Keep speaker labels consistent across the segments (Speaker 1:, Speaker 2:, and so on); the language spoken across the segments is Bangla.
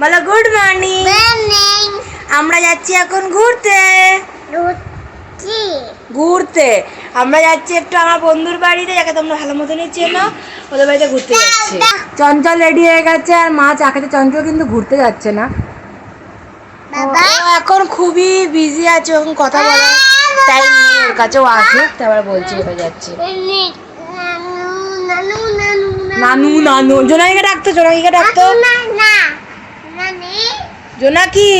Speaker 1: বলো গুড মর্নিং আমরা যাচ্ছি এখন ঘুরতে। ঘুরতে। আমরা যাচ্ছি একটু আমার বন্ধুর বাড়িতে যাকে তোমরা ভালো মতনই চেনো ওদের বাড়িতে ঘুরতে যাচ্ছি। চঞ্চল রেডি হয়ে গেছে আর মা চা খেতে। চঞ্চল কিন্তু ঘুরতে যাচ্ছে না। এখন খুবই বিজি আছে এখন কথা বলার টাইম নেই ওর কাছেও আসুক তারপর বলছি কোথায় যাচ্ছে। নানু নানু জোনাকিকে ডাকতো জোনাকিকে ডাকতো। জোনাকি?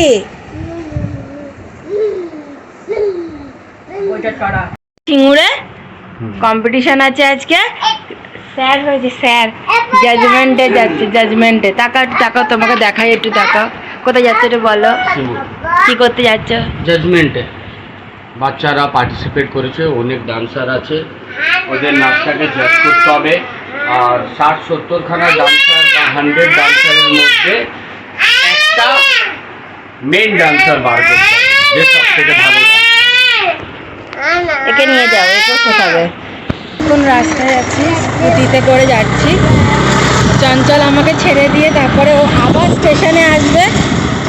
Speaker 1: সিঙ্গুরে? কম্পিটিশন আছে আজকে? স্যার হয়েছে স্যার জাজমেন্টে যাচ্ছে জাজমেন্টে টাকা টাকা তোমাকে দেখাই একটু টাকা কোথায় যাচ্ছে একটু বলো। কি করতে যাচ্ছ?
Speaker 2: জাজমেন্টে বাচ্চারা পার্টিসিপেট করেছে অনেক ডান্সার আছে। ওদের নাচটাকে জাজ করতে হবে। আর ষাট সত্তরখানা ডান্সার বা হান্ড্রেড ডান্সারের মধ্যে মেন ডান্সার বার করতে যে সব থেকে ভালো
Speaker 1: একে নিয়ে যাও একে শেখাবে কোন রাস্তায় যাচ্ছি স্কুটিতে করে যাচ্ছি। চঞ্চল আমাকে ছেড়ে দিয়ে তারপরে ও আবার স্টেশনে আসবে।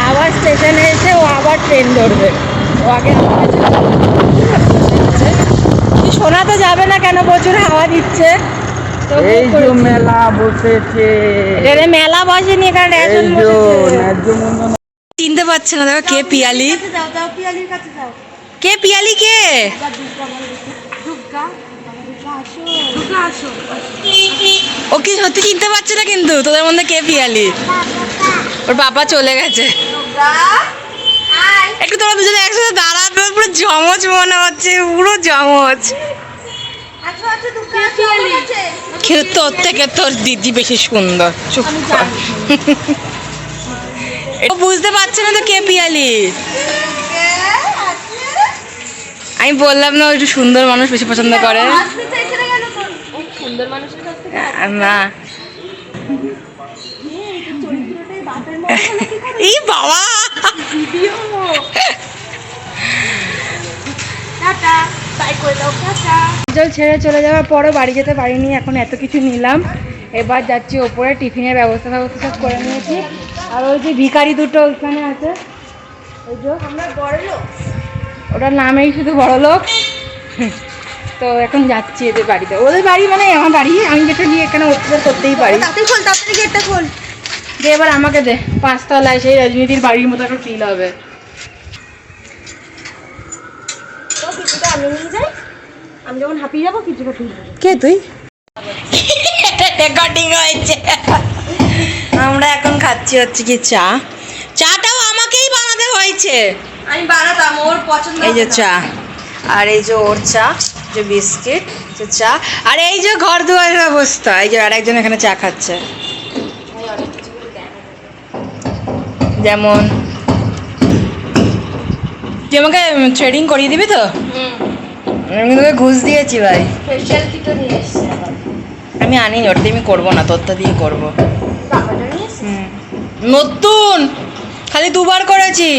Speaker 1: আবার স্টেশনে এসে ও আবার ট্রেন ধরবে। ও আগে শোনা তো যাবে না কেন? প্রচুর হাওয়া দিচ্ছে।
Speaker 2: এই মেলা বসেছে।
Speaker 1: মেলা বসেনি বসেছে। চিনতে পারছে না। দেখো কে পিয়ালি। কে পিয়ালি কে? ও কি সত্যি চিনতে পারছে না কিন্তু? তোদের মধ্যে কে পিয়ালি? ওর বাবা চলে গেছে। একটু তোরা দুজনে একসাথে দাঁড়াবে পুরো জমজ মনে হচ্ছে পুরো জমজ কেউ তোর থেকে তোর দিদি বেশি সুন্দর। চুপ বুঝতে পারছে না তো কে পিয়ালি। আমি বললাম না ও একটু সুন্দর মানুষ বেশি পছন্দ করে। না। এই বাবা। জল ছেড়ে চলে যাওয়ার পরও বাড়ি যেতে পারিনি এখন এত কিছু নিলাম। এবার যাচ্ছি ওপরে টিফিনের ব্যবস্থা ব্যবস্থা সব করে নিয়েছি। আর ওই যে ভিখারি দুটো ওইখানে আছে। ওই যে। আমরা বড় লোক ওটার নামেই শুধু বড় লোক। তো এখন যাচ্ছি এদের বাড়িতে। ওদের বাড়ি মানে আমার বাড়ি। আমি যেটা নিয়ে এখানে অত্যাচার করতেই পারি।
Speaker 3: তাড়াতাড়ি খোল তাড়াতাড়ি গেটটা খোল।
Speaker 1: দে এবার আমাকে দে। পাঁচতলায় সেই রাজনীতির বাড়ির মতো একটা ফিল হবে।
Speaker 3: তো কিছুটা আমি নিয়ে যাই। আমি যখন হাঁপিয়ে যাব কিছুটা
Speaker 1: কে তুই? রেকর্ডিং হয়েছে। আমরা এখন খাচ্ছি হচ্ছে কি চা। চাটাও আমাকেই বানাতে হয়েছে।
Speaker 3: আমি বানাতাম ওর পছন্দ
Speaker 1: এই যে চা। আর এই যে ওর চা যে বিস্কিট যে চা। আর এই যে ঘর দুয়ারের অবস্থা এই যে আরেকজন এখানে চা খাচ্ছে। যেমন। তুই আমাকে ট্রেডিং করিয়ে দিবি তো? আমি তোকে ঘুষ দিয়েছি ভাই। আমি আনি ওটা দিয়ে আমি করব না তোরটা দিয়ে করব
Speaker 3: বাবাটা নিয়ে এসছে
Speaker 1: হুম। নতুন। খালি দুবার করেছি।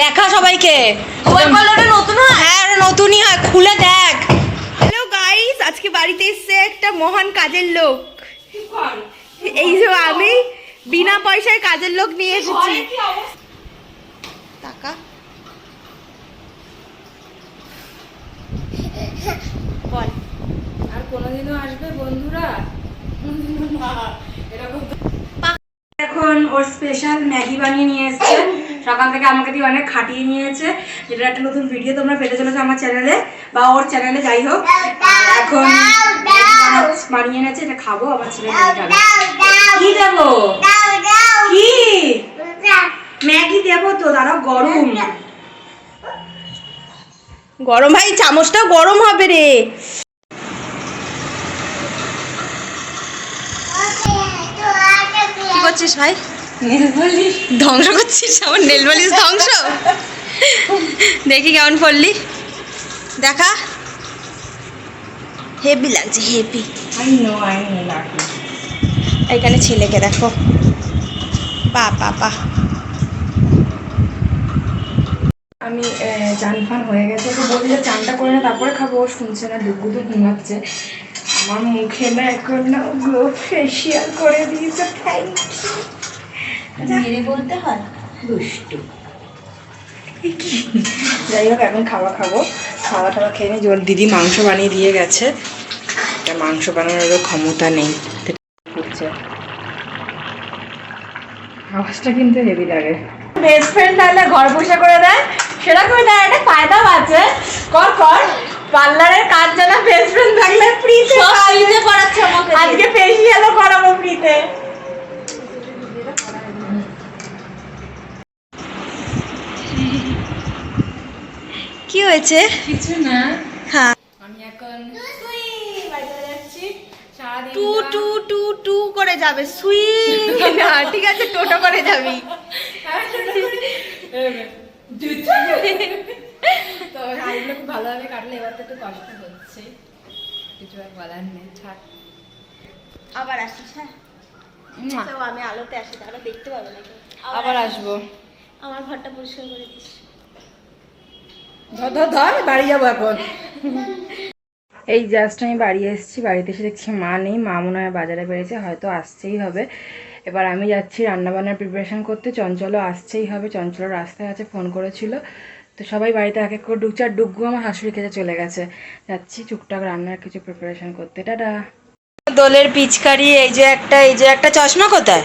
Speaker 1: দেখা সবাইকে।
Speaker 3: নতুন হয়?
Speaker 1: হ্যাঁ নতুনই হয়। খুলে দেখ।
Speaker 3: হ্যালো গাইস আজকে বাড়িতে এসছে একটা মহান কাজের লোক। এই যে আমি বিনা পয়সায় কাজের লোক নিয়ে এসেছি। টাকা? বল।
Speaker 1: আর কোনোদিনও আসবে বন্ধুরা? এখন ওর স্পেশাল ম্যাগি বানিয়ে নিয়ে এসেছে। সকাল থেকে আমাকে দিয়ে অনেক খাটিয়ে নিয়েছে। যেটা একটা নতুন ভিডিও তোমরা পেতে চলেছো আমার চ্যানেলে বা ওর চ্যানেলে যাই হোক। এখন বানিয়ে এনেছে এটা খাব আমার ছেলে কি দেবো? কি? ম্যাগি দেবো তো দাঁড়াও গরম।
Speaker 3: গরম ভাই চামচটাও গরম হবে রে। কি করছিস ভাই? ধ্বংস করছিস আমার নেল পালিশ ধ্বংস? দেখি কেমন পড়লি। দেখা। হেভি লাগছে হেভি এখানে ছেলেকে দেখো। পা পা পা।
Speaker 1: আমি চান ফান হয়ে গেছে। ওকে বলি যে চানটা করে না তারপরে খাব। ও শুনছে না ডুগু তো ঘুমাচ্ছে। আমার মুখে না এখন না গ্লো ফেসিয়াল করে দিয়েছে। থ্যাংক ইউ
Speaker 3: মেরে বলতে হয়?
Speaker 1: দুষ্টু। যাই হোক এখন খাওয়া খাব। খাওয়া টাওয়া খেয়ে নিই দিদি মাংস বানিয়ে দিয়ে গেছে। এটা মাংস বানানোরও ক্ষমতা নেই। হচ্ছে। আওয়াজটা কিন্তু হেভি লাগে। বেস্ট ফ্রেন্ড তাহলে ঘর বসে করে দেয়। সেরকমই তার একটা ফায়দা আছে। কর কর। পার্লারের কাজ জানা বেস্ট ফ্রেন্ড থাকলে ফ্রিতে
Speaker 3: ফ্রিতে করাচ্ছে আমাকে
Speaker 1: আজকে ফেসিয়ালও করাবো ফ্রিতে
Speaker 3: কি হয়েছে?
Speaker 1: কিছু না।
Speaker 3: হ্যাঁ।
Speaker 1: আমি এখন
Speaker 3: টু টু টু টু করে যাবে। সুই না ঠিক আছে টোটো করে যাবি।
Speaker 1: তো সারাদিনটা খুব ভালোভাবে কাটলে এবার তো একটু কষ্ট হচ্ছে। কিছু আর বলার নেই থাক।
Speaker 3: আবার আসিস হ্যাঁ? আমি আলোতে আসি তাহলে দেখতে পাবে
Speaker 1: আবার আসব।
Speaker 3: আমার ঘরটা পরিষ্কার করে দিস।
Speaker 1: ধর ধর ধর বাড়ি যাব এখন। এই জাস্ট আমি বাড়ি এসেছি বাড়িতে এসে দেখছি মা নেই মা মনে হয় বাজারে বেরিয়েছে হয়তো আসছেই হবে। এবার আমি যাচ্ছি রান্নাবান্নার প্রিপারেশন করতে চঞ্চলও আসছেই হবে চঞ্চল রাস্তায় আছে ফোন করেছিল। তো সবাই বাড়িতে এক এক করে ঢুকছে আর ডুগ্গু আমার শাশুড়ি খেতে চলে গেছে। যাচ্ছি টুকটাক রান্নার কিছু প্রিপারেশন করতে টাটা। দোলের পিচকারি এই যে একটা এই যে একটা চশমা কোথায়?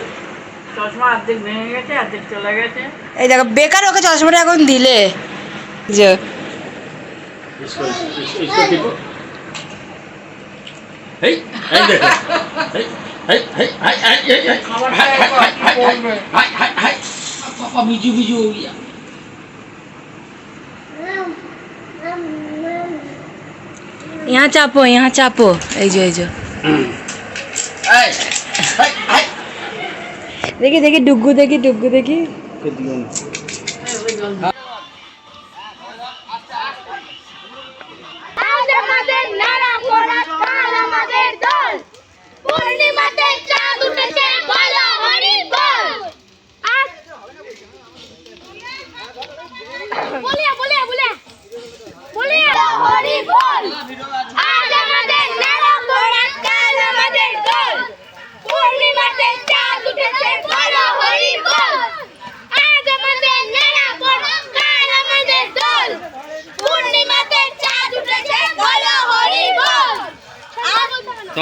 Speaker 4: চশমা অর্ধেক ভেঙে গেছে অর্ধেক চলে গেছে
Speaker 1: এই দেখো বেকার ওকে চশমাটা এখন দিলে যে
Speaker 2: इसको इसको इसको टिपो এই এই দেখো এই এই এই এই এই এই এই
Speaker 4: আবার
Speaker 2: হাই হাই হাই হাই
Speaker 4: পড়বে।
Speaker 2: Hi hi hi papa Biju Biju हो गया
Speaker 1: यहाँ चापो यहाँ चापो এই যে দেখি দেখি ডুগু দেখি ডুগু দেখি।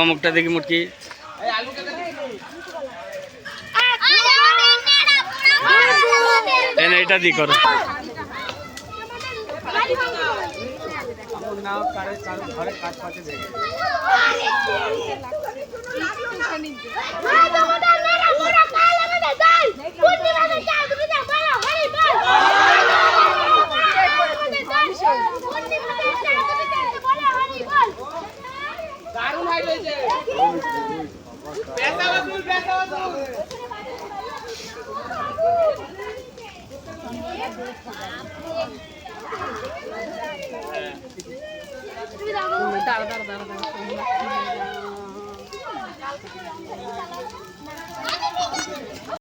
Speaker 2: মুখটা দেখি মুটকি। এটা দি করো।
Speaker 5: দারুণ